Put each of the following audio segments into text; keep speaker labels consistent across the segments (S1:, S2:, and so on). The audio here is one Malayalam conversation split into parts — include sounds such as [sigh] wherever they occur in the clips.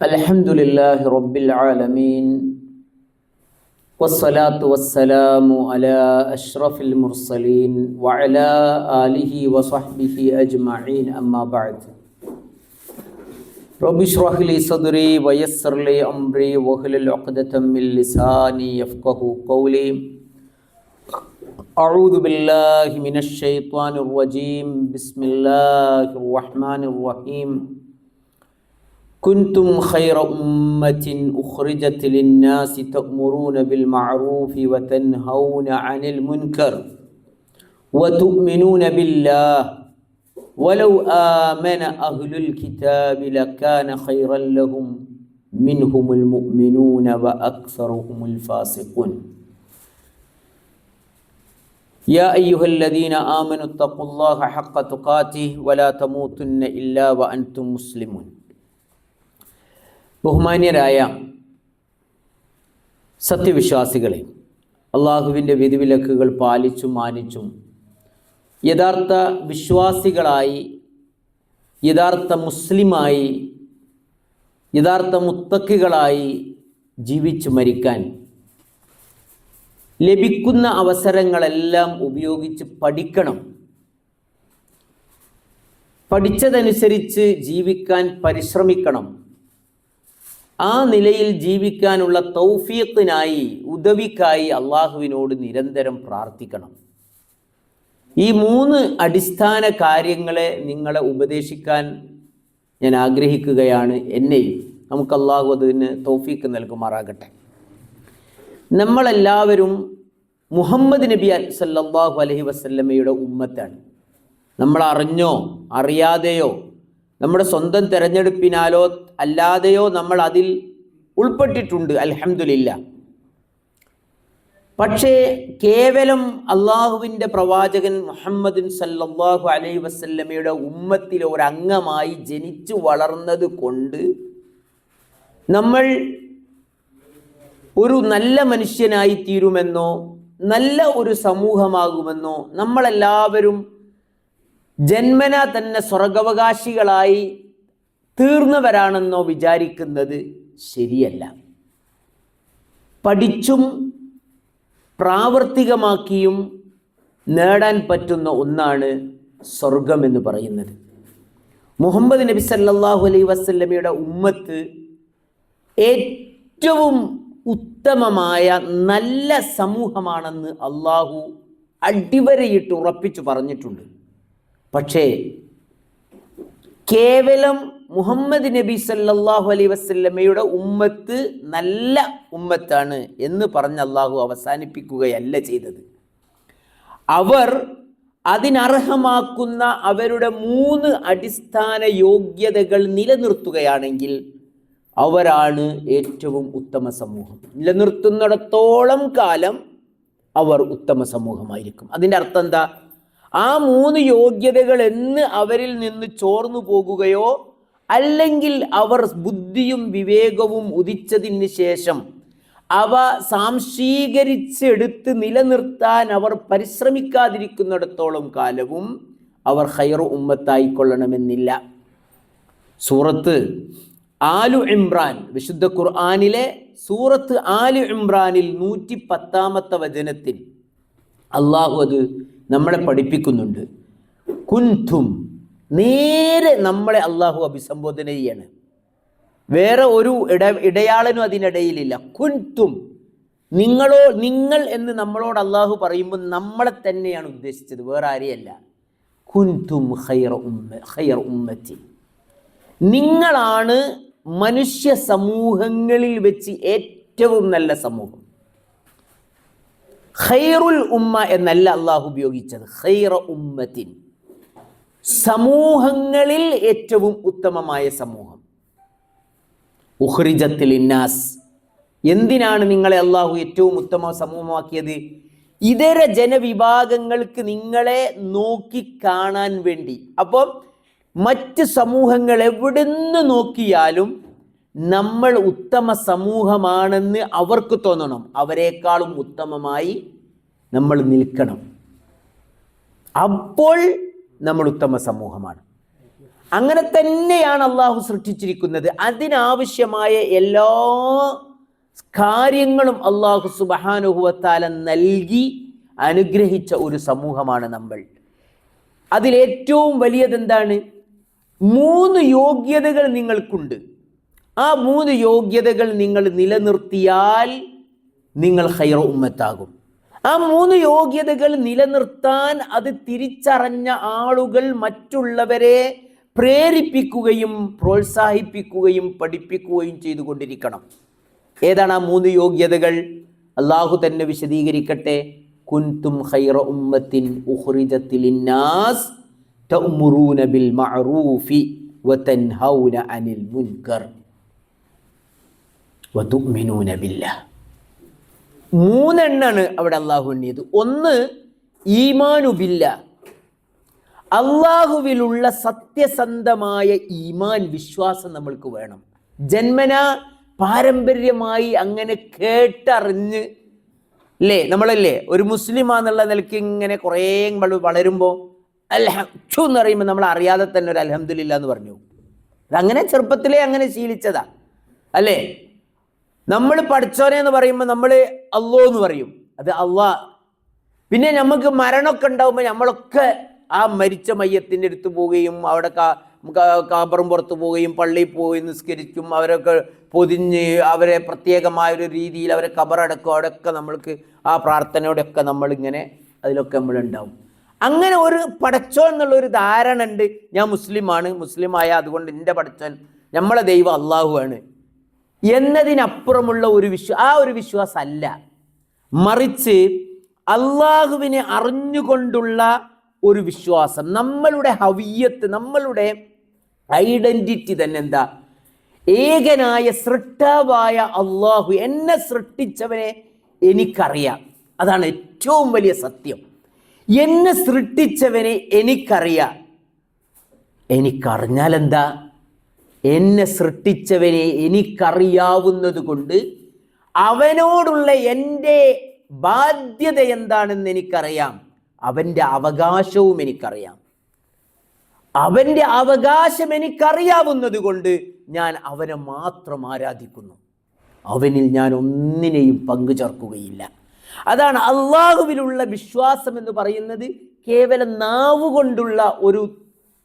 S1: الحمد لله رب العالمين والصلاة والسلام على أشرف المرسلين وعلى آله وصحبه أجمعين. أما بعد رب اشرح لي صدري ويسر لي أمري واحلل عقدة من لساني يفقه قولي. أعوذ بالله من الشيطان الرجيم. بسم الله الرحمن الرحيم. كنتم خير أمة أخرجت للناس تأمرون بالمعروف وتنهون عن المنكر وتؤمنون بالله. ولو آمن أهل الكتاب لكان خيرا لهم منهم المؤمنون وأكثرهم الفاسقون. يا أيها الذين آمنوا اتقوا الله حق تقاته ولا تموتن إلا وأنتم مسلمون. ബഹുമാന്യരായ സത്യവിശ്വാസികളെ അള്ളാഹുവിന്റെ വിധിവിലക്കുകൾ പാലിച്ചും മാനിച്ചും യഥാർത്ഥ വിശ്വാസികളായി യഥാർത്ഥ മുസ്ലിമായി യഥാർത്ഥ മുത്തക്കികളായി ജീവിച്ചു മരിക്കാൻ ലഭിക്കുന്ന അവസരങ്ങളെല്ലാം ഉപയോഗിച്ച് പഠിക്കണം. പഠിച്ചതനുസരിച്ച് ജീവിക്കാൻ പരിശ്രമിക്കണം. ആ നിലയിൽ ജീവിക്കാനുള്ള തൗഫീഖിനായി ഉദവിക്കായി അള്ളാഹുവിനോട് നിരന്തരം പ്രാർത്ഥിക്കണം. ഈ മൂന്ന് അടിസ്ഥാന കാര്യങ്ങളെ നിങ്ങളെ ഉപദേശിക്കാൻ ഞാൻ ആഗ്രഹിക്കുകയാണ്. എന്നെയും നമുക്ക് അള്ളാഹു അതിന് തൗഫീഖ് നൽകുമാറാകട്ടെ. നമ്മളെല്ലാവരും മുഹമ്മദ് നബി സല്ലല്ലാഹു അലഹി വസല്ലമയുടെ ഉമ്മത്താണ്. നമ്മൾ അറിഞ്ഞോ അറിയാതെയോ നമ്മുടെ സ്വന്തം തിരഞ്ഞെടുപ്പിനാലോ അല്ലാതെയോ നമ്മൾ അതിൽ ഉൾപ്പെട്ടിട്ടുണ്ട് അലഹമില്ല പക്ഷേ കേവലം അള്ളാഹുവിന്റെ പ്രവാചകൻ മുഹമ്മദിൻ സല്ലാഹു അലൈ വസല്ലമയുടെ ഉമ്മത്തിലെ അംഗമായി ജനിച്ചു വളർന്നത് കൊണ്ട് നമ്മൾ ഒരു നല്ല മനുഷ്യനായി തീരുമെന്നോ നല്ല ഒരു സമൂഹമാകുമെന്നോ നമ്മളെല്ലാവരും ജന്മന തന്നെ സ്വർഗവകാശികളായി തീർന്നവരാണെന്നോ വിചാരിക്കുന്നത് ശരിയല്ല. പഠിച്ചും പ്രാവർത്തികമാക്കിയും നേടാൻ പറ്റുന്ന ഒന്നാണ് സ്വർഗം എന്ന് പറയുന്നത്. മുഹമ്മദ് നബി സല്ലാഹു അലൈ വസല്ലമയുടെ ഉമ്മത്ത് ഏറ്റവും ഉത്തമമായ നല്ല സമൂഹമാണെന്ന് അള്ളാഹു അടിവരയിട്ട് ഉറപ്പിച്ചു പറഞ്ഞിട്ടുണ്ട്. പക്ഷേ കേവലം മുഹമ്മദ് നബി സല്ലാഹു അലൈ വസല്ലമയുടെ ഉമ്മത്ത് നല്ല ഉമ്മത്താണ് എന്ന് പറഞ്ഞ അള്ളാഹു അവസാനിപ്പിക്കുകയല്ല ചെയ്തത്. അവർ അതിനർഹമാക്കുന്ന അവരുടെ മൂന്ന് അടിസ്ഥാന യോഗ്യതകൾ നിലനിർത്തുകയാണെങ്കിൽ അവരാണ് ഏറ്റവും ഉത്തമ സമൂഹം. നിലനിർത്തുന്നിടത്തോളം കാലം അവർ ഉത്തമ സമൂഹമായിരിക്കും. അതിന്റെ അർത്ഥം എന്താ? ആ മൂന്ന് യോഗ്യതകൾ എന്ന് അവരിൽ നിന്ന് ചോർന്നു പോകുകയോ അല്ലെങ്കിൽ അവർ ബുദ്ധിയും വിവേകവും ഉദിച്ചതിന് ശേഷം അവ സാംശീകരിച്ചെടുത്ത് നിലനിർത്താൻ അവർ പരിശ്രമിക്കാതിരിക്കുന്നിടത്തോളം കാലവും അവർ ഹൈറു ഉമ്മത്തായിക്കൊള്ളണമെന്നില്ല. സൂറത്ത് ആലു ഇമ്രാൻ വിശുദ്ധ ഖുർആാനിലെ സൂറത്ത് ആലു ഇമ്രാനിൽ നൂറ്റി പത്താമത്തെ വചനത്തിൽ അള്ളാഹു അത് നമ്മളെ പഠിപ്പിക്കുന്നുണ്ട്. കുൻതും നേരെ നമ്മളെ അള്ളാഹു അഭിസംബോധന ചെയ്യാണ്. വേറെ ഒരു ഇട ഇടയാളനും അതിനിടയിലില്ല. കുൻതും നിങ്ങളോ നിങ്ങൾ എന്ന് നമ്മളോട് അള്ളാഹു പറയുമ്പോൾ നമ്മളെ തന്നെയാണ് ഉദ്ദേശിച്ചത് വേറെ ആരെയല്ല. കുൻതും ഹൈർ ഉമ്മ ഹൈർ ഉമ്മത്തി. നിങ്ങളാണ് മനുഷ്യ സമൂഹങ്ങളിൽ വെച്ച് ഏറ്റവും നല്ല സമൂഹം. ഖൈറുൽ ഉമ്മ എന്നല്ല അള്ളാഹു ഉപയോഗിച്ചത്. ഖൈറ ഉമ്മത്തിൻ. സമൂഹങ്ങളിൽ ഏറ്റവും ഉത്തമമായ സമൂഹം. ഉഹ്രിജത്തിൽ ഇന്നാസ് എന്തിനാണ് നിങ്ങളെ അള്ളാഹു ഏറ്റവും ഉത്തമ സമൂഹമാക്കിയത്? ഇതര ജനവിഭാഗങ്ങൾക്ക് നിങ്ങളെ നോക്കി കാണാൻ വേണ്ടി. അപ്പം മറ്റ് സമൂഹങ്ങൾ എവിടുന്ന് നോക്കിയാലും നമ്മൾ ഉത്തമ സമൂഹമാണെന്ന് അവർക്ക് തോന്നണം. അവരെക്കാളും ഉത്തമമായി നമ്മൾ നിൽക്കണം. അപ്പോൾ നമ്മൾ ഉത്തമ സമൂഹമാണ്. അങ്ങനെ തന്നെയാണ് അള്ളാഹു സൃഷ്ടിച്ചിരിക്കുന്നത്. അതിനാവശ്യമായ എല്ലാ കാര്യങ്ങളും അള്ളാഹു സുബഹാനുഹുവത്താല നൽകി അനുഗ്രഹിച്ച ഒരു സമൂഹമാണ് നമ്മൾ. അതിലേറ്റവും വലിയതെന്താണ്? മൂന്ന് യോഗ്യതകൾ നിങ്ങൾക്കുണ്ട്. ആ മൂന്ന് യോഗ്യതകൾ നിങ്ങൾ നിലനിർത്തിയാൽ നിങ്ങൾ ഹൈറ ഉമ്മത്താകും. ആ മൂന്ന് യോഗ്യതകൾ നിലനിർത്താൻ അത് തിരിച്ചറിഞ്ഞ ആളുകൾ മറ്റുള്ളവരെ പ്രേരിപ്പിക്കുകയും പ്രോത്സാഹിപ്പിക്കുകയും പഠിപ്പിക്കുകയും ചെയ്തുകൊണ്ടിരിക്കണം. ഏതാണ് ആ മൂന്ന് യോഗ്യതകൾ? അള്ളാഹു തന്നെ വിശദീകരിക്കട്ടെ. കുൻതും ഖൈറ ഉമ്മത്തിൻ ഉഖ്രിജത്തിൽ ലിന്നാസ് തഅ്മുറൂന ബിൽ മഅറൂഫി വതൻഹൗന അനിൽ മുൻകർ. വതുഅ്മിനൂന ബില്ലാഹ്. മൂന്നെണ്ണാണ് അവിടെ അള്ളാഹു എണ്ണിയത് ഒന്ന് ഈമാനുബില്ല അള്ളാഹുവിലുള്ള സത്യസന്ധമായ ഈമാൻ വിശ്വാസം നമ്മൾക്ക് വേണം. ജന്മന പാരമ്പര്യമായി അങ്ങനെ കേട്ടറിഞ്ഞ് അല്ലേ നമ്മളല്ലേ? ഒരു മുസ്ലിമാന്നുള്ള നിലയ്ക്ക് ഇങ്ങനെ കുറേ വളരുമ്പോൾ അൽഹു എന്ന് പറയുമ്പോൾ നമ്മൾ അറിയാതെ തന്നെ ഒരു അലഹമ്മദില്ല എന്ന് പറഞ്ഞു. അതങ്ങനെ ചെറുപ്പത്തിലേ അങ്ങനെ ശീലിച്ചതാ. അല്ലേ? നമ്മൾ പഠിച്ചോനെ എന്ന് പറയുമ്പോൾ നമ്മൾ അള്ളോ എന്ന് പറയും. അത് അള്ളാ. പിന്നെ നമുക്ക് മരണമൊക്കെ ഉണ്ടാവുമ്പോൾ നമ്മളൊക്കെ ആ മരിച്ച മയ്യത്തിന്റെ അടുത്ത് പോവുകയും അവിടെ കാബറും പുറത്ത് പോവുകയും പള്ളിയിൽ പോയി നിസ്കരിക്കും. അവരൊക്കെ പൊതിഞ്ഞ് അവരെ പ്രത്യേകമായ ഒരു രീതിയിൽ അവരെ കബറടക്കും. അവിടെയൊക്കെ നമ്മൾക്ക് ആ പ്രാർത്ഥനയോടെയൊക്കെ നമ്മളിങ്ങനെ അതിലൊക്കെ നമ്മളുണ്ടാവും. അങ്ങനെ ഒരു പടച്ചോ എന്നുള്ളൊരു ധാരണ ഉണ്ട്. ഞാൻ മുസ്ലിമാണ്. മുസ്ലിമായ അതുകൊണ്ട് എന്റെ പടച്ചോൻ നമ്മളെ ദൈവം അള്ളാഹുവാണ് എന്നതിനപ്പുറമുള്ള ഒരു വിശ്വ ആ ഒരു വിശ്വാസമല്ല. മറിച്ച് അള്ളാഹുവിനെ അറിഞ്ഞുകൊണ്ടുള്ള ഒരു വിശ്വാസം. നമ്മളുടെ ഹവിയത്ത് നമ്മളുടെ ഐഡന്റിറ്റി തന്നെ എന്താ? ഏകനായ സൃഷ്ടാവായ അള്ളാഹു എന്നെ സൃഷ്ടിച്ചവനെ എനിക്കറിയാം. അതാണ് ഏറ്റവും വലിയ സത്യം. എന്നെ സൃഷ്ടിച്ചവനെ എനിക്കറിയാം. എനിക്കറിഞ്ഞാൽ എന്താ എന്നെ സൃഷ്ടിച്ചവനെ എനിക്കറിയാവുന്നത് കൊണ്ട് അവനോടുള്ള എന്റെ ബാധ്യത എന്താണെന്ന് എനിക്കറിയാം. അവന്റെ അവകാശവും എനിക്കറിയാം. അവന്റെ അവകാശം എനിക്കറിയാവുന്നത് കൊണ്ട് ഞാൻ അവനെ മാത്രം ആരാധിക്കുന്നു. അവനിൽ ഞാൻ ഒന്നിനെയും പങ്കു ചേർക്കുകയില്ല അതാണ് അള്ളാഹുവിലുള്ള വിശ്വാസം എന്ന് പറയുന്നത് കേവലം നാവുകൊണ്ടുള്ള ഒരു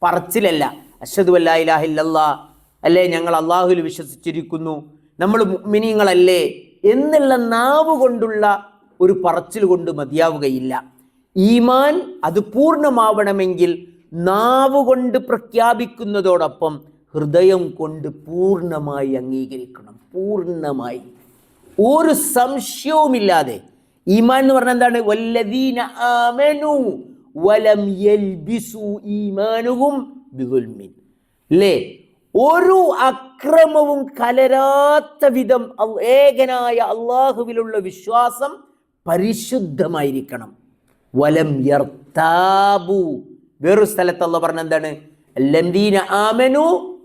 S1: പറച്ചിലല്ല. അഷദു അല്ലാ ഇലാഹില്ലല്ലാ അല്ലേ? ഞങ്ങൾ അള്ളാഹുവിൽ വിശ്വസിച്ചിരിക്കുന്നു. നമ്മൾ മിനിങ്ങളല്ലേ എന്നുള്ള നാവ് കൊണ്ടുള്ള ഒരു പറച്ചിൽ കൊണ്ട് മതിയാവുകയില്ല. ഈമാൻ അത് പൂർണമാവണമെങ്കിൽ നാവ് കൊണ്ട് പ്രഖ്യാപിക്കുന്നതോടൊപ്പം ഹൃദയം കൊണ്ട് പൂർണമായി അംഗീകരിക്കണം. പൂർണമായി. ഒരു സംശയവുമില്ലാതെ. ഈമാൻ എന്ന് പറഞ്ഞാൽ എന്താണ്? വല്ലദീന ആമനു വലം യൽബിസു ഈമാനുഹും ബിദുൽമിൻ. അല്ലേ? ഒരു അക്രമവും കലരാത്ത വിധം ഏകനായ അള്ളാഹുവിലുള്ള വിശ്വാസം പരിശുദ്ധമായിരിക്കണം. വലം യർത്താബു. വേറൊരു സ്ഥലത്ത് അള്ള പറഞ്ഞ എന്താണ്? ലംദീന ആമനു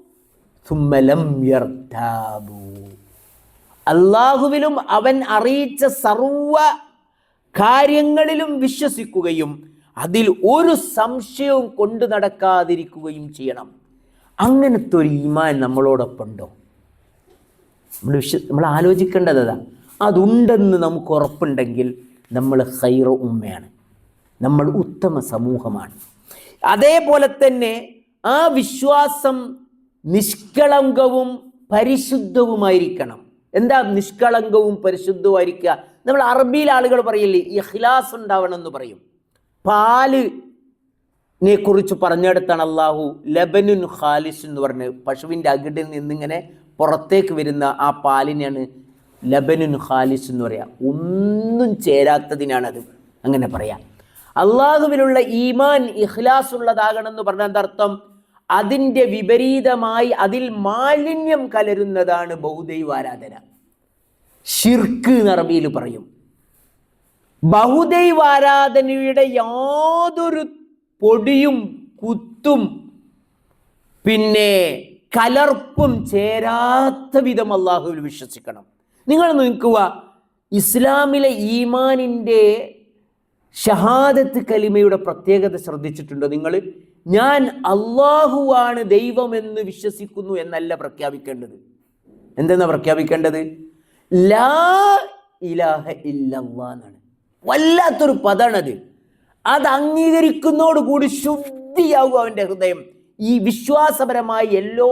S1: ثم ലം യർത്താബു. അള്ളാഹുവിലും അവൻ അറിയിച്ച സർവ കാര്യങ്ങളിലും വിശ്വസിക്കുകയും അതിൽ ഒരു സംശയവും കൊണ്ടു നടക്കാതിരിക്കുകയും ചെയ്യണം. അങ്ങനത്തെ ഒരു ഈമാൻ നമ്മളോടൊപ്പം ഉണ്ടോ നമ്മൾ വിശ്വ നമ്മൾ ആലോചിക്കേണ്ടത് അതാ. അതുണ്ടെന്ന് നമുക്ക് ഉറപ്പുണ്ടെങ്കിൽ നമ്മൾ ഹൈറ ഉമ്മയാണ്. നമ്മൾ ഉത്തമ സമൂഹമാണ്. അതേപോലെ തന്നെ ആ വിശ്വാസം നിഷ്കളങ്കവും പരിശുദ്ധവുമായിരിക്കണം. എന്താ നിഷ്കളങ്കവും പരിശുദ്ധവുമായിരിക്കുക? നമ്മൾ അറബിയിൽ ആളുകൾ പറയില്ലേ ഇഖ്ലാസ് ഉണ്ടാവണം എന്ന് പറയും. പാൽ നെ കുറിച്ച് പറഞ്ഞെടുത്താണ് അള്ളാഹു ലബനുൻ ഖാലിസ് എന്ന് പറഞ്ഞ്. പശുവിന്റെ അകിടിൽ നിന്നിങ്ങനെ പുറത്തേക്ക് വരുന്ന ആ പാലിനെയാണ് ലബനുൻ ഖാലിസ് എന്ന് പറയാം. ഒന്നും ചേരാത്തതിനാണത്. അങ്ങനെ പറയാം. അള്ളാഹുവിലുള്ള ഈമാൻ ഇഖ്ലാസ് ഉള്ളതാകണം എന്ന് പറഞ്ഞ അർത്ഥം അതിന്റെ വിപരീതമായി അതിൽ മാലിന്യം കലരുന്നതാണ് ബഹുദൈവാരാധന ഷിർക്ക് നറബിയിൽ പറയും. ബഹുദൈവാരാധനയുടെ യാതൊരു പൊടിയും കുത്തും പിന്നെ കലർപ്പും ചേരാത്ത വിധം അള്ളാഹുവിൽ വിശ്വസിക്കണം. നിങ്ങൾ നോക്കുക ഇസ്ലാമിലെ ഈമാനിന്റെ ഷഹാദത്ത് കലിമയുടെ പ്രത്യേകത ശ്രദ്ധിച്ചിട്ടുണ്ടോ നിങ്ങൾ? ഞാൻ അള്ളാഹുവാണ് ദൈവമെന്ന് വിശ്വസിക്കുന്നു എന്നല്ല പ്രഖ്യാപിക്കേണ്ടത്. എന്തെന്നാ പ്രഖ്യാപിക്കേണ്ടത്? ലാ ഇലാഹ ഇല്ലല്ലാ എന്നാണ്. വല്ലാത്തൊരു പദാണത്. അത് അംഗീകരിക്കുന്നതോടുകൂടി ശുദ്ധിയാകും അവന്റെ ഹൃദയം. ഈ വിശ്വാസപരമായ എല്ലാ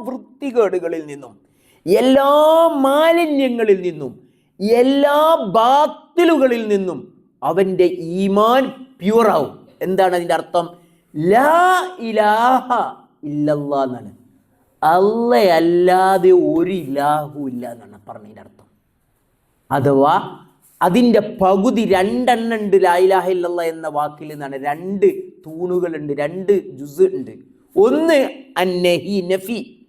S1: വൃത്തികേടുകളിൽ നിന്നും എല്ലാ മാലിന്യങ്ങളിൽ നിന്നും എല്ലാ ബാത്തിലുകളിൽ നിന്നും അവന്റെ ഈമാൻ പ്യൂറാവും എന്താണ് അതിന്റെ അർത്ഥം? ലാ ഇലാഹ ഇല്ലല്ലാ എന്നാണ്. അല്ലയല്ലാതെ ഒരു ഇലാഹു ഇല്ല എന്നാണ് പറഞ്ഞതിന്റെ അർത്ഥം. അഥവാ അതിന്റെ പകുതി രണ്ടെണ്ണം ഉണ്ട് ലായിലാഹില്ല എന്ന വാക്കിൽ നിന്നാണ്. രണ്ട് തൂണുകളുണ്ട് രണ്ട് ജുസ് ഉണ്ട്. ഒന്ന് അന്നഹി നഫി.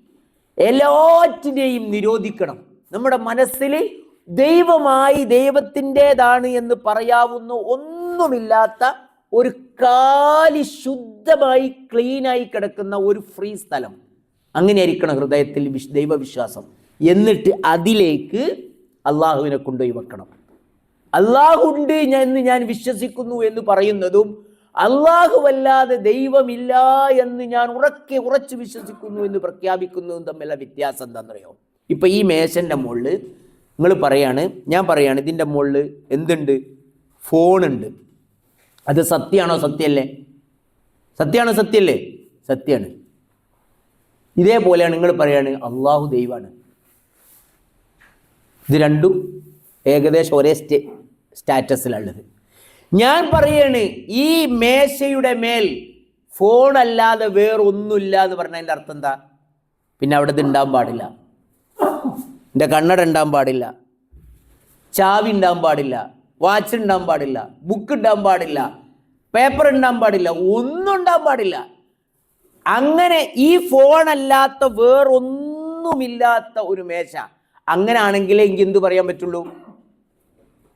S1: എല്ലാറ്റിനെയും നിരോധിക്കണം. നമ്മുടെ മനസ്സിൽ ദൈവമായി ദൈവത്തിന്റെതാണ് എന്ന് പറയാവുന്ന ഒന്നുമില്ലാത്ത ഒരു കാലി ശുദ്ധമായി ക്ലീനായി കിടക്കുന്ന ഒരു ഫ്രീ സ്ഥലം. അങ്ങനെ ആയിരിക്കണം ഹൃദയത്തിൽ വിശ് ദൈവവിശ്വാസം. എന്നിട്ട് അതിലേക്ക് അള്ളാഹുവിനെ കൊണ്ടുപോയി വെക്കണം. അള്ളാഹു ഉണ്ട് ഞാൻ എന്ന് ഞാൻ വിശ്വസിക്കുന്നു എന്ന് പറയുന്നതും അല്ലാഹുവല്ലാതെ ദൈവമില്ല എന്ന് ഞാൻ ഉറക്കെ ഉറച്ചു വിശ്വസിക്കുന്നു എന്ന് പ്രഖ്യാപിക്കുന്നതും തമ്മിലുള്ള വ്യത്യാസം എന്താണെന്നറിയോ? ഇപ്പൊ ഈ മേശന്റെ മുകളിൽ നിങ്ങൾ പറയാണ് ഞാൻ പറയാണ് ഇതിന്റെ മുകളിൽ എന്തുണ്ട്? ഫോണുണ്ട്. അത് സത്യമാണോ സത്യമല്ലേ? സത്യമാണോ സത്യമല്ലേ സത്യമാണ്. ഇതേപോലെയാണ് നിങ്ങൾ പറയാണ് അള്ളാഹു ദൈവമാണ്. ഇത് രണ്ടും ഏകദേശം ഒരേ സ്റ്റേ സ്റ്റാറ്റസിലുള്ളത്. ഞാൻ പറയാണ് ഈ മേശയുടെ മേൽ ഫോൺ അല്ലാതെ വേറൊന്നുമില്ല എന്ന് പറഞ്ഞതിന്റെ അർത്ഥം എന്താ? പിന്നെ അവിടെ ഇത് ഉണ്ടാകാൻ പാടില്ല. എന്റെ കണ്ണട ഉണ്ടാകാൻ പാടില്ല. ചാവി ഉണ്ടാകാൻ പാടില്ല. വാച്ച് ഉണ്ടാകാൻ പാടില്ല. ബുക്ക് ഉണ്ടാകാൻ പാടില്ല. പേപ്പർ ഉണ്ടാകാൻ പാടില്ല. ഒന്നും ഉണ്ടാകാൻ പാടില്ല. അങ്ങനെ ഈ ഫോൺ അല്ലാത്ത വേറൊന്നുമില്ലാത്ത ഒരു മേശ. അങ്ങനെ ആണെങ്കിലേ എനിക്ക് എന്ത് പറയാൻ പറ്റുള്ളൂ?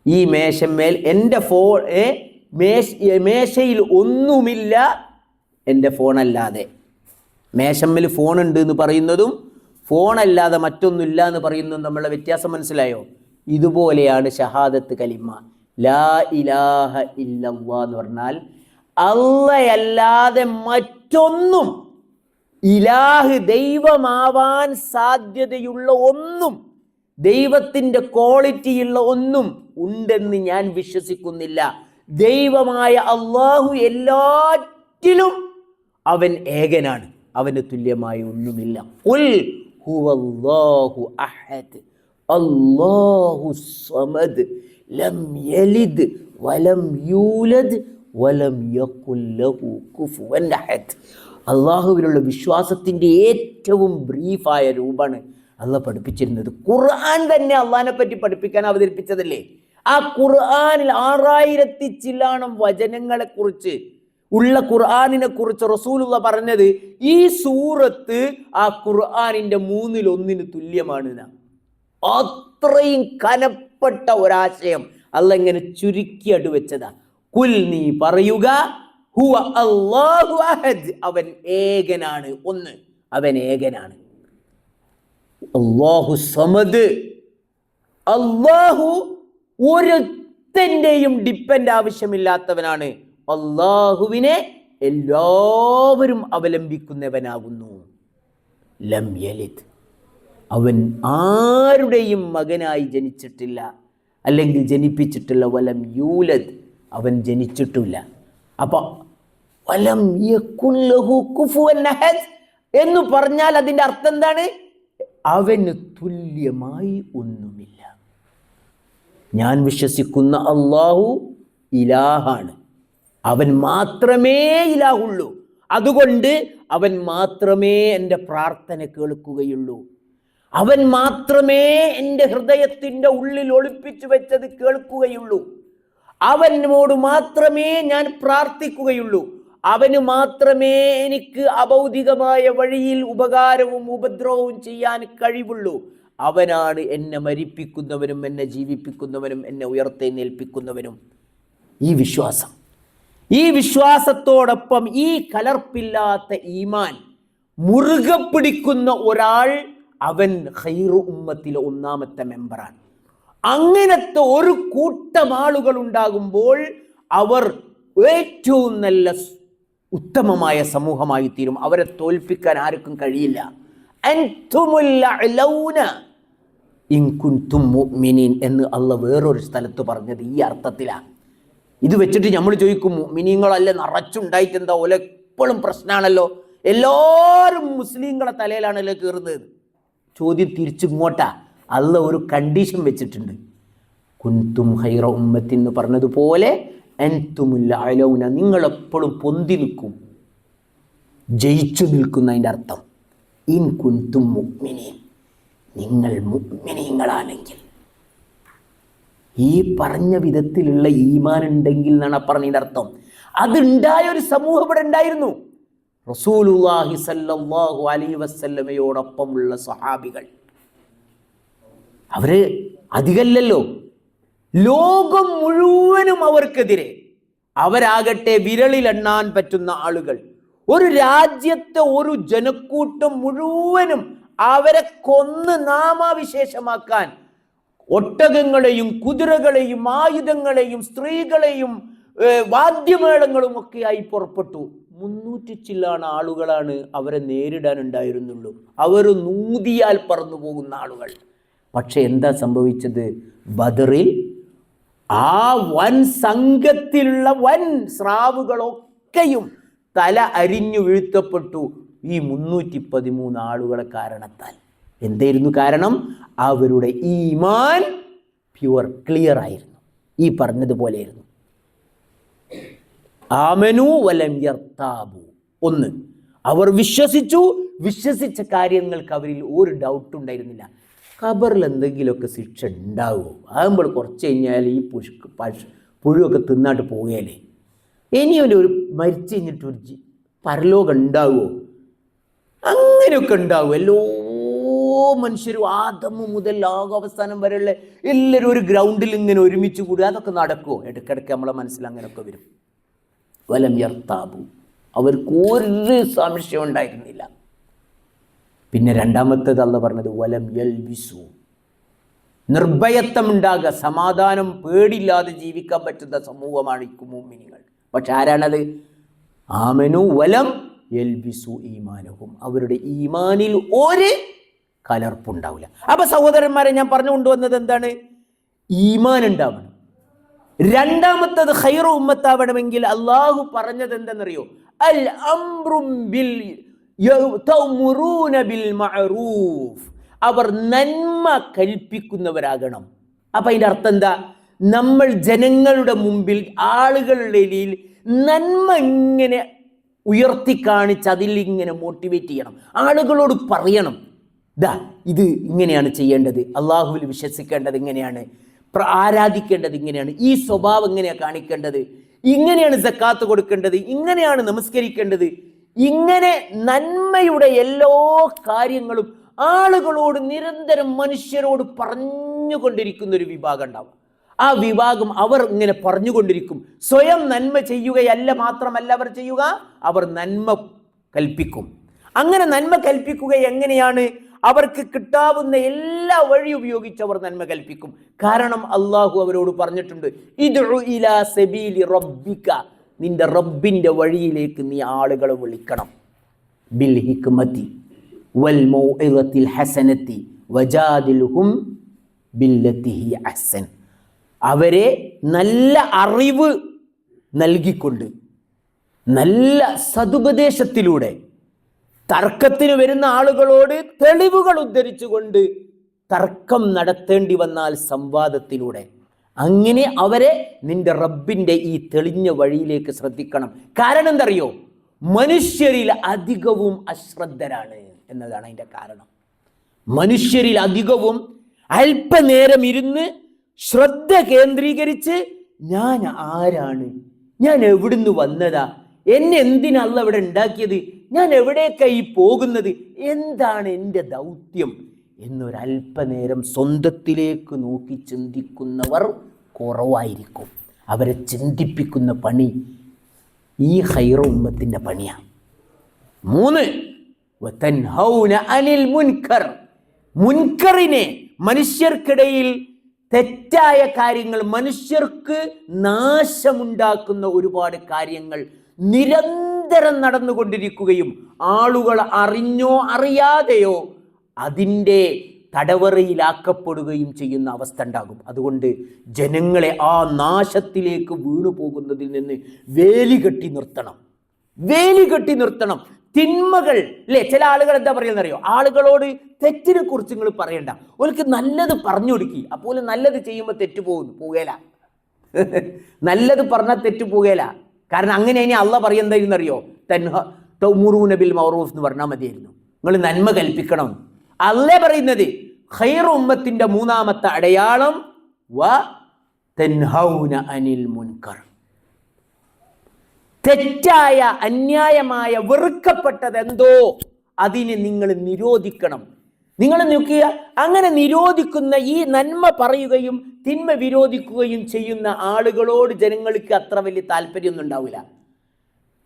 S1: ഈ മേശമേൽ എന്റെ ഫോൺ ഏ മേശ മേശയിൽ ഒന്നുമില്ല എന്റെ ഫോണല്ലാതെ. മേശമ്മൽ ഫോൺ ഉണ്ട് എന്ന് പറയുന്നതും ഫോണല്ലാതെ മറ്റൊന്നുമില്ല എന്ന് പറയുന്നതും നമ്മളെ വ്യത്യാസം മനസ്സിലായോ? ഇതുപോലെയാണ് ഷഹാദത്ത് കലിമ. ലാ ഇലാഹ ഇല്ലല്ലാ എന്ന് പറഞ്ഞാൽ അല്ലയല്ലാതെ മറ്റൊന്നും ഇലാഹ് ദൈവമാവാൻ സാധ്യതയുള്ള ഒന്നും ദൈവത്തിന്റെ ക്വാളിറ്റിയുള്ള ഒന്നും ഉണ്ടെന്ന് ഞാൻ വിശ്വസിക്കുന്നില്ല. ദൈവമായ അള്ളാഹു എല്ലാറ്റിലും അവൻ ഏകനാണ്. അവന് തുല്യമായ ഒന്നുമില്ല. ഹുവല്ലാഹു അഹദ്. സമദ്. ലം യലിദ് വലം യൂലദ് വലം അള്ളാഹുവിലുള്ള വിശ്വാസത്തിന്റെ ഏറ്റവും ബ്രീഫായ രൂപമാണ് അള്ളാഹ് പഠിപ്പിച്ചിരുന്നത്. ഖുർആൻ തന്നെ അള്ളഹാനെ പറ്റി പഠിപ്പിക്കാൻ അവതരിപ്പിച്ചതല്ലേ? ആ ഖുർആനിൽ ആറായിരത്തി ചില്ലാണം വചനങ്ങളെ കുറിച്ച് ഉള്ള ഖുർആാനിനെ കുറിച്ച് റസൂലുള്ള പറഞ്ഞത് ഈ സൂറത്ത് ആ ഖുർആാനിന്റെ മൂന്നിൽ ഒന്നിന് തുല്യമാണ് അത്രയും കനപ്പെട്ട ഒരാശയം അല്ല ഇങ്ങനെ ചുരുക്കി അടുവെച്ചതാ. കുൽ നീ പറയുക ഹുവ അവൻ ഏകനാണ്. ഒന്ന് അവൻ ഏകനാണ്. അള്ളാഹു സമദ്. അള്ളാഹു ഒരുത്തന്റെയും ഡിപ്പെൻഡ് ആവശ്യമില്ലാത്തവനാണ്. അള്ളാഹുവിനെ എല്ലാവരും അവലംബിക്കുന്നവനാകുന്നു. ലം യലിദ്. അവൻ ആരുടെയും മകനായി ജനിച്ചിട്ടില്ല. അല്ലെങ്കിൽ ജനിപ്പിച്ചിട്ടില്ല. വലം യൂലദ്. അവൻ ജനിച്ചിട്ടില്ല. അപ്പൊ വലം യകുല്ലഹു കുഫുവൻ എന്ന് പറഞ്ഞാൽ അതിന്റെ അർത്ഥം എന്താണ്? അവന് തുല്യമായി ഒന്നുമില്ല. ഞാൻ വിശ്വസിക്കുന്ന അള്ളാഹു ഇലാഹാണ്. അവൻ മാത്രമേ ഇലാഹുള്ളൂ. അതുകൊണ്ട് അവൻ മാത്രമേ എന്റെ പ്രാർത്ഥന കേൾക്കുകയുള്ളൂ. അവൻ മാത്രമേ എന്റെ ഹൃദയത്തിന്റെ ഉള്ളിൽ ഒളിപ്പിച്ചു വെച്ചത് കേൾക്കുകയുള്ളൂ. അവനോട് മാത്രമേ ഞാൻ പ്രാർത്ഥിക്കുകയുള്ളൂ. അവന് മാത്രമേ എനിക്ക് അഭൗതികമായ വഴിയിൽ ഉപകാരവും ഉപദ്രവവും ചെയ്യാൻ കഴിവുള്ളൂ. അവനാണ് എന്നെ മരിപ്പിക്കുന്നവനും എന്നെ ജീവിപ്പിക്കുന്നവനും എന്നെ ഉയർത്തെന്നേൽപ്പിക്കുന്നവനും ഈ വിശ്വാസം. ഈ വിശ്വാസത്തോടൊപ്പം ഈ കലർപ്പില്ലാത്ത ഈമാൻ മുറുകെ പിടിക്കുന്ന ഒരാൾ അവൻ ഹൈറു ഉമ്മത്തിലെ ഒന്നാമത്തെ മെമ്പറാണ്. അങ്ങനത്തെ ഒരു കൂട്ടം ആളുകൾ ഉണ്ടാകുമ്പോൾ അവർ ഏറ്റവും നല്ല ഉത്തമമായ സമൂഹമായി തീരും. അവരെ തോൽപ്പിക്കാൻ ആർക്കും കഴിയില്ല. മുഅ്മിനീൻ എന്ന് അള്ള വേറൊരു സ്ഥലത്ത് പറഞ്ഞത് ഈ അർത്ഥത്തിലാണ് ഇത് വെച്ചിട്ട് നമ്മൾ ചോദിക്കും മിനിങ്ങളല്ലേ നിറച്ചുണ്ടായിട്ട് എന്താ ഓല എപ്പോഴും പ്രശ്നമാണല്ലോ എല്ലാവരും മുസ്ലിങ്ങളെ തലയിലാണല്ലോ കയറുന്നത് ചോദ്യം തിരിച്ചിങ്ങോട്ടാ അല്ല ഒരു കണ്ടീഷൻ വെച്ചിട്ടുണ്ട്. കുന്തും ഹൈറ ഉമ്മത്തിന്ന് പറഞ്ഞതുപോലെ അൻതുമുല്ല അലൗന നിങ്ങളെപ്പോഴും പൊന്തി നിൽക്കും. ജയിച്ചു നിൽക്കുന്നതിന്റെ അർത്ഥം ഇൻ കുന്തും മുഗ്മിനി നിങ്ങൾ മുഗ്മിനിങ്ങളാണെങ്കിൽ. ഈ പറഞ്ഞ വിധത്തിലുള്ള ഈമാൻ ഉണ്ടെങ്കിൽ എന്നാണ് പറഞ്ഞതിന്റെ അർത്ഥം. അതുണ്ടായ ഒരു സമൂഹം ഇവിടെ ഉണ്ടായിരുന്നു. റസൂലുള്ളാഹി സല്ലല്ലാഹു അലൈഹി വസല്ലമയോടൊപ്പമുള്ള സഹാബികൾ അവർ അധികല്ലല്ലോ ലോകം മുഴുവനും അവർക്കെതിരെ അവരാകട്ടെ വിരളിലെണ്ണാൻ പറ്റുന്ന ആളുകൾ. ഒരു രാജ്യത്തെ ഒരു ജനക്കൂട്ടം മുഴുവനും അവരെ കൊന്ന് നാമാവിശേഷമാക്കാൻ ഒട്ടകങ്ങളെയും കുതിരകളെയും ആയുധങ്ങളെയും സ്ത്രീകളെയും വാദ്യമേളങ്ങളും ഒക്കെയായി പുറപ്പെട്ടു. മുന്നൂറ്റി ചില്ലാണ് ആളുകളാണ് അവരെ നേരിടാൻ ഉണ്ടായിരുന്നുള്ളൂ. അവർ നൂതിയാൽ പറന്നു പോകുന്ന ആളുകൾ. പക്ഷെ എന്താ സംഭവിച്ചത്? ബദറിൽ ആ വൻ സംഘത്തിലുള്ള വൻ സ്രാവുകളൊക്കെയും തല അരിഞ്ഞു വീഴ്ത്തപ്പെട്ടു. ഈ മുന്നൂറ്റി പതിമൂന്ന് ആളുകളെ കാരണത്താൽ. എന്തായിരുന്നു കാരണം? അവരുടെ ഈമാൻ പ്യുവർ ക്ലിയർ ആയിരുന്നു. ഈ പറഞ്ഞതുപോലെയായിരുന്നു ആമനു വലം യർത്താബു. ഒന്ന് അവർ വിശ്വസിച്ചു. വിശ്വസിച്ച കാര്യങ്ങൾക്ക് അവരിൽ ഒരു ഡൗട്ട് ഉണ്ടായിരുന്നില്ല. ഖബറിൽ എന്തെങ്കിലുമൊക്കെ ശിക്ഷ ഉണ്ടാവുമോ ആകുമ്പോൾ കുറച്ച് കഴിഞ്ഞാൽ ഈ പുഷ് പശ് പുഴുവൊക്കെ തിന്നാട്ട് പോവുകയല്ലേ ഇനിയൊരു ഒരു മരിച്ചു കഴിഞ്ഞിട്ട് ഒരു പരലോകം ഉണ്ടാവുമോ അങ്ങനെയൊക്കെ ഉണ്ടാവും? എല്ലോ മനുഷ്യരും ആദമ മുതൽ ലോകാവസാനം വരെയുള്ള എല്ലാവരും ഒരു ഗ്രൗണ്ടിൽ ഇങ്ങനെ ഒരുമിച്ച് കൂടുക. അതൊക്കെ നടക്കുമോ ഇടയ്ക്കിടയ്ക്ക് നമ്മളെ മനസ്സിൽ അങ്ങനെയൊക്കെ വരും. വലം യർത്താബു. അവർക്ക് ഒരു സംശയം ഉണ്ടായിരുന്നില്ല. പിന്നെ രണ്ടാമത്തേത് അല്ല പറഞ്ഞത് വലം യൽവിസു. നിർഭയത്വം ഉണ്ടാകുക സമാധാനം പേടില്ലാതെ ജീവിക്കാൻ പറ്റുന്ന സമൂഹമാണ് ഈ കുമൂമിനികൾ. പക്ഷെ ആരാണത്? ആമനു വലം യൽബിസു ഈമാനവും അവരുടെ ഈമാനിൽ ഒരു കലർപ്പുണ്ടാവില്ല. അപ്പൊ സഹോദരന്മാരെ ഞാൻ പറഞ്ഞു കൊണ്ടുവന്നത് എന്താണ്? ഈമാൻ ഉണ്ടാവണം. രണ്ടാമത്തത് ഹൈറ ഉമ്മത്താവണമെങ്കിൽ അള്ളാഹു പറഞ്ഞത് എന്തെന്നറിയോ? അൽ അംറും ബിൽ ബിൽ മഅറൂഫ് അവർ നന്മ കൽപ്പിക്കുന്നവരാകണം. അപ്പൊ അതിന്റെ അർത്ഥം എന്താ? നമ്മൾ ജനങ്ങളുടെ മുമ്പിൽ ആളുകളുടെ ഇടയിൽ നന്മ ഇങ്ങനെ ഉയർത്തി കാണിച്ച് അതിൽ ഇങ്ങനെ മോട്ടിവേറ്റ് ചെയ്യണം. ആളുകളോട് പറയണം. ദാ ഇത് ഇങ്ങനെയാണ് ചെയ്യേണ്ടത്. അള്ളാഹുവിൽ വിശ്വസിക്കേണ്ടത് ഇങ്ങനെയാണ്. ആരാധിക്കേണ്ടത് ഇങ്ങനെയാണ്. ഈ സ്വഭാവം എങ്ങനെയാണ് കാണിക്കേണ്ടത്? ഇങ്ങനെയാണ് സക്കാത്ത് കൊടുക്കേണ്ടത്. ഇങ്ങനെയാണ് നമസ്കരിക്കേണ്ടത്. ഇങ്ങനെ നന്മയുടെ എല്ലാ കാര്യങ്ങളും ആളുകളോട് നിരന്തരം മനുഷ്യരോട് പറഞ്ഞുകൊണ്ടിരിക്കുന്ന ഒരു വിഭാഗം ഉണ്ടാവും. ആ വിഭാഗം അവർ ഇങ്ങനെ പറഞ്ഞുകൊണ്ടിരിക്കും. സ്വയം നന്മ ചെയ്യുകയല്ല മാത്രമല്ല അവർ ചെയ്യുക അവർ നന്മ കൽപ്പിക്കും. അങ്ങനെ നന്മ കൽപ്പിക്കുക എങ്ങനെയാണ്? അവർക്ക് കിട്ടാവുന്ന എല്ലാ വഴി ഉപയോഗിച്ച് അവർ നന്മ കൽപ്പിക്കും. കാരണം അള്ളാഹു അവരോട് പറഞ്ഞിട്ടുണ്ട് റബ്ബിക. നിന്റെ റബ്ബിന്റെ വഴിയിലേക്ക് നീ ആളുകളെ വിളിക്കണം. ബിൽ ഹിക്മതി വൽ മൗഇദത്തിൽ ഹസനത്തി വജാദിൽഹും ബില്ലത്തി ഹി അഹ്സൻ. അവരെ നല്ല അറിവ് നൽകിക്കൊണ്ട് നല്ല സതുപദേശത്തിലൂടെ തർക്കത്തിന് വരുന്ന ആളുകളോട് തെളിവുകൾ ഉദ്ധരിച്ചുകൊണ്ട് തർക്കം നടത്തേണ്ടി വന്നാൽ സംവാദത്തിലൂടെ അങ്ങനെ അവരെ നിന്റെ റബ്ബിന്റെ ഈ തെളിഞ്ഞ വഴിയിലേക്ക് ശ്രദ്ധിക്കണം. കാരണം എന്തറിയോ? മനുഷ്യരിൽ അധികവും അശ്രദ്ധരാണ് എന്നതാണ് അതിന്റെ കാരണം. മനുഷ്യരിൽ അധികവും അല്പനേരം ഇരുന്ന് ശ്രദ്ധ കേന്ദ്രീകരിച്ച് ഞാൻ ആരാണ്? ഞാൻ എവിടുന്ന് വന്നതാ? എന്നെ എന്തിനല്ല ഇവിടെ ഉണ്ടാക്കിയത്? ഞാൻ എവിടേക്കായി പോകുന്നത്? എന്താണ് എന്റെ ദൗത്യം? എന്നൊരല്പനേരം സ്വന്തത്തിലേക്ക് നോക്കി ചിന്തിക്കുന്നവർ കുറവായിരിക്കും. അവരെ ചിന്തിപ്പിക്കുന്ന പണി ഈ ഹൈറ ഉമ്മത്തിന്റെ പണിയാണ് മൂന്ന് അനിൽ മുൻകർ. മുൻകറിനെ മനുഷ്യർക്കിടയിൽ തെറ്റായ കാര്യങ്ങൾ മനുഷ്യർക്ക് നാശമുണ്ടാക്കുന്ന ഒരുപാട് കാര്യങ്ങൾ നിരന്തരം നടന്നുകൊണ്ടിരിക്കുകയും ആളുകൾ അറിഞ്ഞോ അറിയാതെയോ അതിന്റെ തടവറയിലാക്കപ്പെടുകയും ചെയ്യുന്ന അവസ്ഥ ഉണ്ടാകും. അതുകൊണ്ട് ജനങ്ങളെ ആ നാശത്തിലേക്ക് വീണു പോകുന്നതിൽ നിന്ന് വേലി കെട്ടി നിർത്തണം. വേലി കെട്ടി നിർത്തണം. തിന്മകൾ അല്ലേ ചില ആളുകൾ എന്താ പറയുന്നറിയോ? ആളുകളോട് തെറ്റിനെ കുറിച്ച് നിങ്ങൾ പറയണ്ട. ഓർക്ക് നല്ലത് പറഞ്ഞു കൊടുക്കി. അപ്പോൾ നല്ലത് ചെയ്യുമ്പോൾ തെറ്റു പോകുന്നു. പോകേല [laughs] നല്ലത് പറഞ്ഞാൽ തെറ്റു പോകേല കാരണം അങ്ങനെ ഇനി അള്ള പറയുന്നതെന്നറിയോ തൻഹ തൗമുറൂനബിൽ മൗറൂഫ് എന്ന് പറഞ്ഞാൽ മതിയായിരുന്നു. നിങ്ങൾ നന്മ കൽപ്പിക്കണം. അല്ലേ പറയുന്നത്? ഖൈർ മൂന്നാമത്തെ അടയാളം വ തെൻഹൗന അനിൽ മുൻകർ. തെറ്റായ അന്യായമായ വെറുക്കപ്പെട്ടത് എന്തോ? അതിനെ നിങ്ങൾ നിരോധിക്കണം. നിങ്ങൾ നോക്കുക അങ്ങനെ നിരോധിക്കുന്ന ഈ നന്മ പറയുകയും തിന്മ വിരോധിക്കുകയും ചെയ്യുന്ന ആളുകളോട് ജനങ്ങൾക്ക് അത്ര വലിയ താല്പര്യമൊന്നും ഉണ്ടാവില്ല.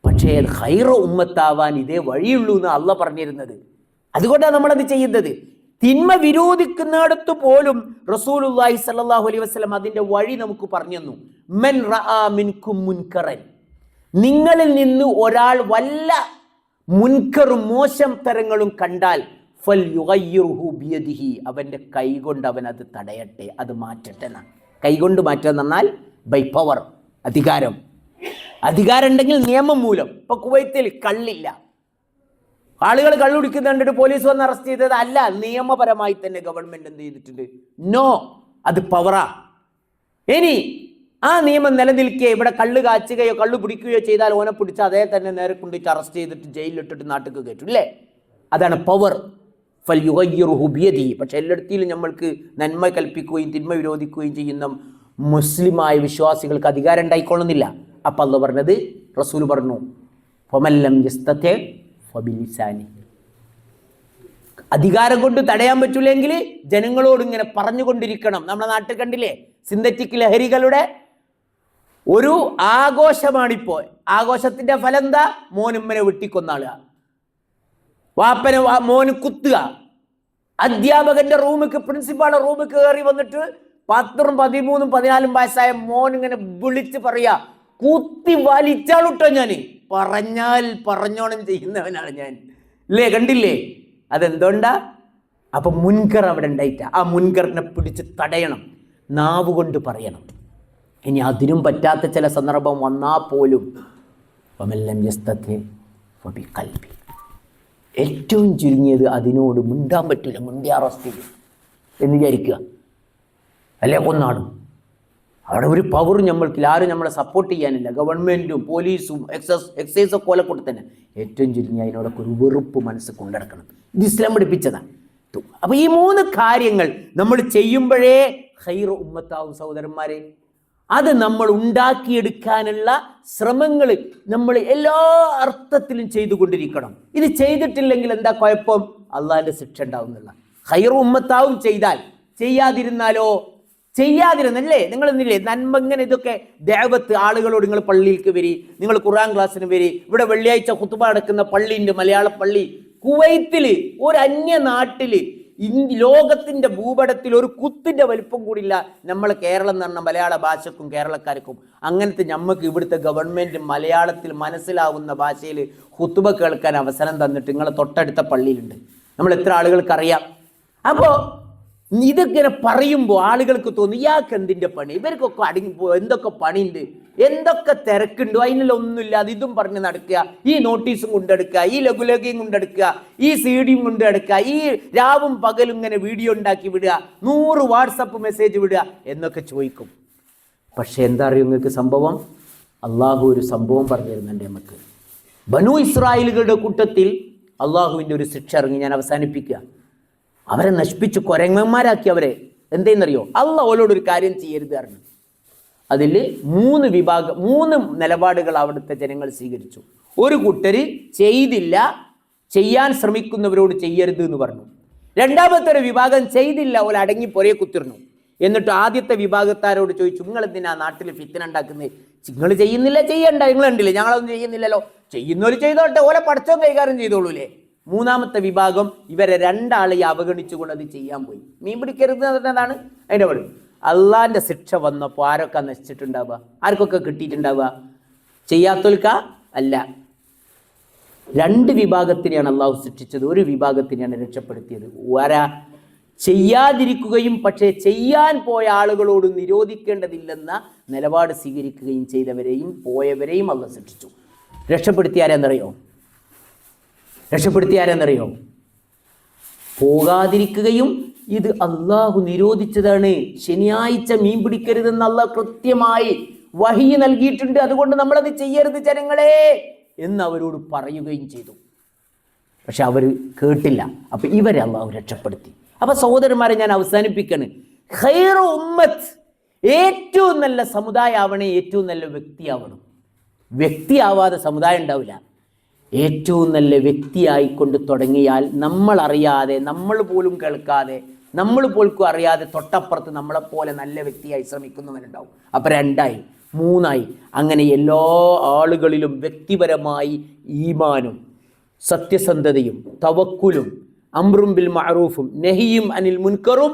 S1: പക്ഷേ ഹൈറ ഉമ്മത്താവാൻ ഇതേ വഴിയുള്ളൂ എന്ന് അല്ല പറഞ്ഞിരുന്നത്. അതുകൊണ്ടാണ് നമ്മൾ അത് ചെയ്യുന്നത്? തിന്മ വിരോധിക്കുന്നിടത്ത് പോലും റസൂലുല്ലാഹി സല്ലാഹു അലൈഹി വസ്ലം അതിന്റെ വഴി നമുക്ക് പറഞ്ഞു മെൻ മിൻകും മുൻകറൻ. നിങ്ങളിൽ നിന്ന് ഒരാൾ വല്ല മുൻകറും മോശം തരങ്ങളും കണ്ടാൽ ഫൽ ബിയദിഹി. അവന്റെ കൈകൊണ്ട് അവൻ അത് തടയട്ടെ. അത് മാറ്റട്ടെ എന്നാണ് കൈകൊണ്ട് മാറ്റാൻ പറഞ്ഞാൽ ബൈ പവർ അധികാരം. അധികാരം ഉണ്ടെങ്കിൽ നിയമം മൂലം. ഇപ്പൊ കുവൈത്തിൽ കള്ളില്ല. ആളുകൾ കള്ളു കുടിക്കുന്ന കണ്ടിട്ട് പോലീസ് വന്ന് അറസ്റ്റ് ചെയ്തത്. അല്ല നിയമപരമായി തന്നെ ഗവൺമെന്റ് എന്ത് ചെയ്തിട്ടുണ്ട്? നോ അത് പവറാ ഇനി ആ നിയമം നിലനിൽക്കെ ഇവിടെ കള്ള് കാച്ചുകയോ കള്ളു പിടിക്കുകയോ ചെയ്താൽ ഓനെ പിടിച്ച് അതേ തന്നെ നേരെ കൊണ്ടിട്ട് അറസ്റ്റ് ചെയ്തിട്ട് ജയിലിലിട്ടിട്ട് നാട്ടിൽ കയറ്റും അല്ലേ അതാണ് പവർ ഫൽ യുഗയ്യുറുഹു ബിയദി. പക്ഷെ എല്ലായിടത്തിലും നമ്മൾക്ക് നന്മ കൽപ്പിക്കുകയും തിന്മ വിരോധിക്കുകയും ചെയ്യുന്ന മുസ്ലിമായ വിശ്വാസികൾക്ക് അധികാരം ഉണ്ടായിക്കൊള്ളുന്നില്ല. അപ്പം അല്ല പറഞ്ഞത് റസൂൽ പറഞ്ഞു പൊമല്ലം യസ്തത്തെ ഫബിലിസാനി അധികാരം കൊണ്ട് തടയാൻ പറ്റൂലെങ്കിൽ ജനങ്ങളോട് ഇങ്ങനെ പറഞ്ഞുകൊണ്ടിരിക്കണം. നമ്മുടെ നാട്ടിൽ കണ്ടില്ലേ? സിന്തറ്റിക് ലഹരികളുടെ ഒരു ആഘോഷമാണിപ്പോ. ആഘോഷത്തിന്റെ ഫലം എന്താ മോനുമ്മനെ വെട്ടിക്കൊന്നാളുക. വാപ്പനെ മോന് കുത്തുക. അധ്യാപകന്റെ റൂമിക്ക് പ്രിൻസിപ്പാളുടെ റൂമിക്ക് കയറി വന്നിട്ട് പത്തും പതിമൂന്നും പതിനാലും വയസ്സായ മോൻ ഇങ്ങനെ വിളിച്ച് പറയാ കുത്തി വലിച്ചാളുട്ടോ ഞാൻ. പറഞ്ഞാൽ പറഞ്ഞോണം ചെയ്യുന്നവനാണ് ഞാൻ. ഇല്ലേ? കണ്ടില്ലേ? അതെന്തുകൊണ്ടാ? അപ്പൊ മുൻകർ അവിടെ ഉണ്ടായിട്ട. ആ മുൻകറിനെ പിടിച്ച് തടയണം. നാവ് കൊണ്ട് പറയണം. ഇനി അതിനും പറ്റാത്ത ചില സന്ദർഭം വന്നാൽ പോലും യസ്തത്തെ ഫബി ഏറ്റവും ചുരുങ്ങിയത് അതിനോട് മുണ്ടാൻ പറ്റില്ല മിണ്ടി അറസ്റ്റ് ചെയ്യും എന്ന് വിചാരിക്കുക. അല്ലേ? കൊന്നാടും. അവിടെ ഒരു പവറും നമ്മൾക്കില്ല ആരും നമ്മളെ സപ്പോർട്ട് ചെയ്യാനില്ല. ഗവൺമെന്റും പോലീസും എക്സൈസ് എക്സൈസും പോലെ കൊല തന്നെ. ഏറ്റവും ചുരുങ്ങി അതിനോടൊക്കെ ഒരു വെറുപ്പ് മനസ്സ് കൊണ്ടെടുക്കണം. ഇത് ഇസ്ലാം പഠിപ്പിച്ചതാണ് അപ്പോൾ ഈ മൂന്ന് കാര്യങ്ങൾ നമ്മൾ ചെയ്യുമ്പോഴേ ഹൈർ ഉമ്മത്താവും സഹോദരന്മാരെ. അത് നമ്മൾ ഉണ്ടാക്കിയെടുക്കാനുള്ള ശ്രമങ്ങൾ നമ്മൾ എല്ലാ അർത്ഥത്തിലും ചെയ്തുകൊണ്ടിരിക്കണം. ഇത് ചെയ്തിട്ടില്ലെങ്കിൽ എന്താ കുഴപ്പം? അള്ളാഹിന്റെ ശിക്ഷ ഉണ്ടാവുന്നില്ല. ഹൈർ ഉമ്മത്താവും ചെയ്താൽ ചെയ്യാതിരുന്നാലോ ചെയ്യാതിരുന്നല്ലേ? നിങ്ങൾ എന്നില്ലേ നന്മ ഇങ്ങനെ ഇതൊക്കെ ദേവത്ത് ആളുകളോട് നിങ്ങൾ പള്ളിയിലേക്ക് വരി. നിങ്ങൾ ഖുറാൻ ക്ലാസ്സിന് വരി. ഇവിടെ വെള്ളിയാഴ്ച കുത്തുബ നടക്കുന്ന പള്ളിയുണ്ട് മലയാള പള്ളി. കുവൈത്തിൽ ഒരു അന്യ നാട്ടിൽ ലോകത്തിന്റെ ഭൂപടത്തിൽ ഒരു കുത്തിന്റെ വലിപ്പം കൂടിയില്ല നമ്മൾ കേരളം എന്ന് പറഞ്ഞ മലയാള ഭാഷക്കും കേരളക്കാർക്കും. അങ്ങനത്തെ നമുക്ക് ഇവിടുത്തെ ഗവൺമെന്റ് മലയാളത്തിൽ മനസ്സിലാവുന്ന ഭാഷയിൽ ഹുത്തുബ കേൾക്കാൻ അവസരം തന്നിട്ട് നിങ്ങളെ തൊട്ടടുത്ത പള്ളിയിലുണ്ട്. നമ്മൾ എത്ര ആളുകൾക്ക് അറിയാം? അപ്പോൾ ഇതിങ്ങനെ പറയുമ്പോൾ ആളുകൾക്ക് തോന്നും ഇയാൾക്ക് എന്തിന്റെ പണി? ഇവർക്കൊക്കെ അടങ്ങി എന്തൊക്കെ പണിയുണ്ട്? എന്തൊക്കെ തിരക്കുണ്ടോ? അതിനുള്ള ഒന്നുമില്ലാതെ ഇതും പറഞ്ഞ് നടക്കുക. ഈ നോട്ടീസും കൊണ്ടെടുക്കുക ഈ ലഘുലേഖയും കൊണ്ടെടുക്കുക ഈ സി ഡിയും കൊണ്ടെടുക്കുക ഈ രാവും പകലും ഇങ്ങനെ വീഡിയോ ഉണ്ടാക്കി വിടുക. നൂറ് വാട്സപ്പ് മെസ്സേജ് വിടുക. എന്നൊക്കെ ചോദിക്കും. പക്ഷെ എന്താ അറിയും നിങ്ങൾക്ക് സംഭവം? അള്ളാഹു ഒരു സംഭവം പറഞ്ഞു തരുന്നുണ്ട് നമുക്ക് ബനു ഇസ്രായേലുകളുടെ കൂട്ടത്തിൽ അള്ളാഹുവിന്റെ ഒരു ശിക്ഷ ഇറങ്ങി ഞാൻ അവസാനിപ്പിക്കുക. അവരെ നശിപ്പിച്ച് കൊരങ്ങന്മാരാക്കി അവരെ. എന്തെന്നറിയോ? അല്ല അവളോട് ഒരു കാര്യം ചെയ്യരുത് അറിഞ്ഞു അതിൽ മൂന്ന് വിഭാഗം മൂന്ന് നിലപാടുകൾ അവിടുത്തെ ജനങ്ങൾ സ്വീകരിച്ചു. ഒരു കൂട്ടര് ചെയ്തില്ല ചെയ്യാൻ ശ്രമിക്കുന്നവരോട് ചെയ്യരുത് എന്ന് പറഞ്ഞു. രണ്ടാമത്തെ ഒരു വിഭാഗം ചെയ്തില്ല ഓല അടങ്ങി പുറയെ കുത്തിരുന്നു എന്നിട്ട് ആദ്യത്തെ വിഭാഗത്താരോട് ചോദിച്ചു നിങ്ങൾ എന്തിനാ നാട്ടിൽ ഫിത്തിന ഉണ്ടാക്കുന്നത് നിങ്ങൾ ചെയ്യുന്നില്ല ചെയ്യണ്ട. നിങ്ങൾ ഉണ്ടല്ലേ ഞങ്ങളൊന്നും ചെയ്യുന്നില്ലല്ലോ. ചെയ്യുന്നവർ ചെയ്തോട്ടെ ഓലെ പഠിച്ചോ കൈകാര്യം ചെയ്തോളൂലേ? മൂന്നാമത്തെ വിഭാഗം ഇവരെ രണ്ടാളെ അവഗണിച്ചുകൊണ്ട് അത് ചെയ്യാൻ പോയി. മീൻ പിടിക്കരുത് എന്നതാണ് അതിന്റെ വഴി അള്ളാന്റെ ശിക്ഷ വന്നപ്പോൾ ആരൊക്കെ നശിച്ചിട്ടുണ്ടാവുക? ആർക്കൊക്കെ കിട്ടിയിട്ടുണ്ടാവുക? ചെയ്യാത്തൊൽക്ക അല്ല. രണ്ട് വിഭാഗത്തിനെയാണ് അള്ളാഹു സൃഷ്ടിച്ചത് ഒരു വിഭാഗത്തിനെയാണ് രക്ഷപ്പെടുത്തിയത്. വരാ ചെയ്യാതിരിക്കുകയും പക്ഷേ ചെയ്യാൻ പോയ ആളുകളോട് നിരോധിക്കേണ്ടതില്ലെന്ന നിലപാട് സ്വീകരിക്കുകയും ചെയ്തവരെയും പോയവരെയും അള്ളാഹ് സൃഷ്ടിച്ചു രക്ഷപ്പെടുത്തിയാരെന്നറിയോ രക്ഷപ്പെടുത്തിയാരെന്നറിയോ? പോകാതിരിക്കുകയും ഇത് അള്ളാഹു നിരോധിച്ചതാണ്. ശനിയാഴ്ച മീൻ പിടിക്കരുതെന്ന് അള്ളാഹ് കൃത്യമായി വഹി നൽകിയിട്ടുണ്ട്. അതുകൊണ്ട് നമ്മളത് ചെയ്യരുത് ജനങ്ങളെ എന്ന് അവരോട് പറയുകയും ചെയ്തു. പക്ഷെ അവർ കേട്ടില്ല. അപ്പൊ ഇവരെ അള്ളാഹു രക്ഷപ്പെടുത്തി. അപ്പൊ സഹോദരന്മാരെ ഞാൻ അവസാനിപ്പിക്കാണ്. ഉമ്മത്ത് ഏറ്റവും നല്ല സമുദായം ആവണേ ഏറ്റവും നല്ല വ്യക്തിയാവണം. വ്യക്തിയാവാതെ സമുദായം ഉണ്ടാവില്ല. ഏറ്റവും നല്ല വ്യക്തിയായിക്കൊണ്ട് തുടങ്ങിയാൽ നമ്മൾ അറിയാതെ നമ്മൾ പോലും കേൾക്കാതെ നമ്മൾ പോലും അറിയാതെ തൊട്ടപ്പുറത്ത് നമ്മളെപ്പോലെ നല്ല വ്യക്തിയായി ശ്രമിക്കുന്നവരുണ്ടാവും. അപ്പം രണ്ടായി മൂന്നായി അങ്ങനെ എല്ലാ ആളുകളിലും വ്യക്തിപരമായി ഈമാനും സത്യസന്ധതയും തവക്കുലും അമ്രുംബിൽ മഅറൂഫും നെഹിയും അനിൽ മുൻകറും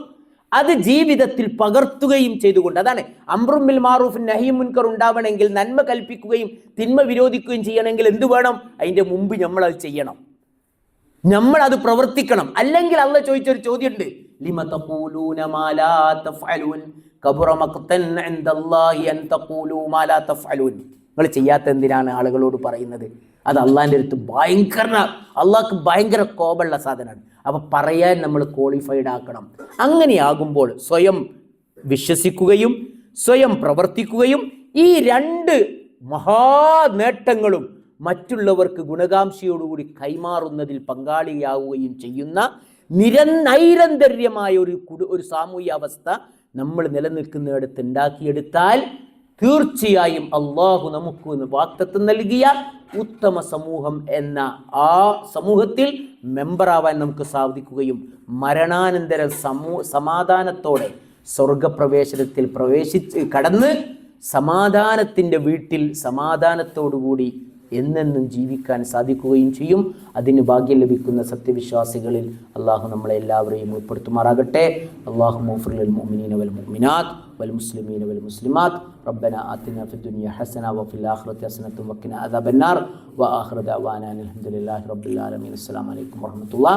S1: അത് ജീവിതത്തിൽ പകർത്തുകയും ചെയ്തുകൊണ്ട് അതാണ് അമ്രും ബിൽ നഹീം നഹിയും മുൻകർ ഉണ്ടാവണമെങ്കിൽ നന്മ കൽപ്പിക്കുകയും തിന്മ വിരോധിക്കുകയും ചെയ്യണമെങ്കിൽ എന്ത് വേണം? അതിന്റെ മുമ്പ് നമ്മൾ അത് ചെയ്യണം. നമ്മൾ അത് പ്രവർത്തിക്കണം. അല്ലെങ്കിൽ അല്ല ചോദിച്ചൊരു ചോദ്യമുണ്ട്. ലിമ നിങ്ങൾ ചെയ്യാത്ത എന്തിനാണ് ആളുകളോട് പറയുന്നത്? അത് അള്ളാഹിന്റെ അടുത്ത് ഭയങ്കര അള്ളാഹ്ക്ക് ഭയങ്കര കോപമുള്ള സാധനമാണ്. അപ്പൊ പറയാൻ നമ്മൾ ക്വാളിഫൈഡ് ആക്കണം. അങ്ങനെയാകുമ്പോൾ സ്വയം വിശ്വസിക്കുകയും സ്വയം പ്രവർത്തിക്കുകയും ഈ രണ്ട് മഹാനേട്ടങ്ങളും മറ്റുള്ളവർക്ക് ഗുണകാംക്ഷയോടുകൂടി കൈമാറുന്നതിൽ പങ്കാളിയാവുകയും ചെയ്യുന്ന നിരനൈരന്തര്യമായ ഒരു ഒരു സാമൂഹ്യ അവസ്ഥ നമ്മൾ നിലനിൽക്കുന്നിടത്ത് ഉണ്ടാക്കിയെടുത്താൽ തീർച്ചയായും അള്ളാഹു നമുക്ക് വാക്തത്വം നൽകിയ ഉത്തമ സമൂഹം എന്ന ആ സമൂഹത്തിൽ മെമ്പറാവാൻ നമുക്ക് സാധിക്കുകയും മരണാനന്തര സമൂ സമാധാനത്തോടെ സ്വർഗപ്രവേശനത്തിൽ പ്രവേശിച്ച് കടന്ന് സമാധാനത്തിന്റെ വീട്ടിൽ സമാധാനത്തോടുകൂടി എന്നെന്നും ജീവിക്കാൻ സാധിക്കുകയും ചെയ്യും അതിന് ഭാഗ്യം ലഭിക്കുന്ന സത്യവിശ്വാസികളിൽ അള്ളാഹു നമ്മളെ എല്ലാവരെയും ഉൾപ്പെടുത്തുമാറാകട്ടെ അള്ളാഹു മുഫറുൽ മുഅ്മിനീന വൽ മുഅ്മിനാത്ത് വൽ മുസ്ലിമീന വൽ മുസ്ലിമാത്ത് ربنا آتنا في الدنيا حسنة وفي الآخرة حسنة وقنا عذاب النار وآخر دعوانا أن الحمد لله رب العالمين السلام عليكم ورحمة الله